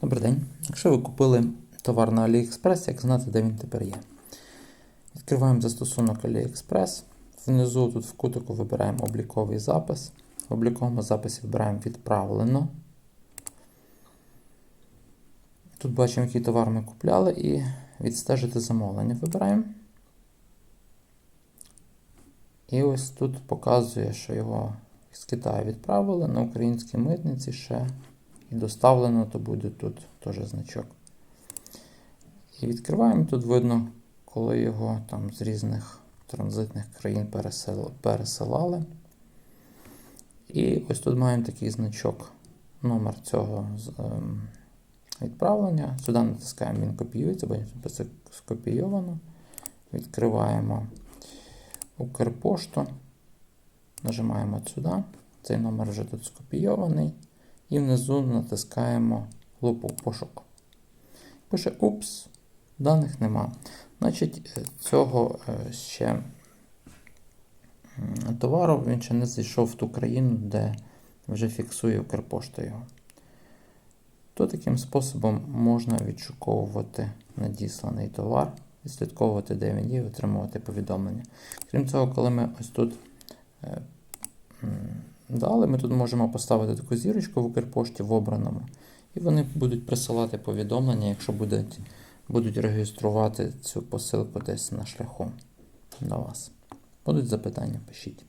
Добрий день. Якщо ви купили товар на AliExpress, як знати, де він тепер є? Відкриваємо застосунок AliExpress. Внизу тут в кутику вибираємо обліковий запис. В обліковому записі вибираємо відправлено. Тут бачимо, який товар ми купляли, і відстежити замовлення вибираємо. І ось тут показує, що його з Китаю відправили на українській митниці ще і доставлено, то буде тут теж значок. І відкриваємо, тут видно, коли його там з різних транзитних країн пересилали. І ось тут маємо такий значок, номер цього ем, відправлення. Сюди натискаємо, він копіюється, бо це скопійовано. Відкриваємо Укрпошту. Нажимаємо сюди. Цей номер вже тут скопійований. І внизу натискаємо лупу пошук. Пише Упс, даних нема. Значить, е, цього е, ще товару він ще не зайшов в ту країну, де вже фіксує Укрпошта його. То таким способом можна відшуковувати надісланий товар, відслідковувати, де він є, отримувати повідомлення. Крім цього, коли ми ось тут е, дали, ми тут можемо поставити таку зірочку в Укрпошті в обраному, і вони будуть присилати повідомлення, якщо будуть, будуть реєструвати цю посилку десь на шляху до вас. Будуть запитання, пишіть.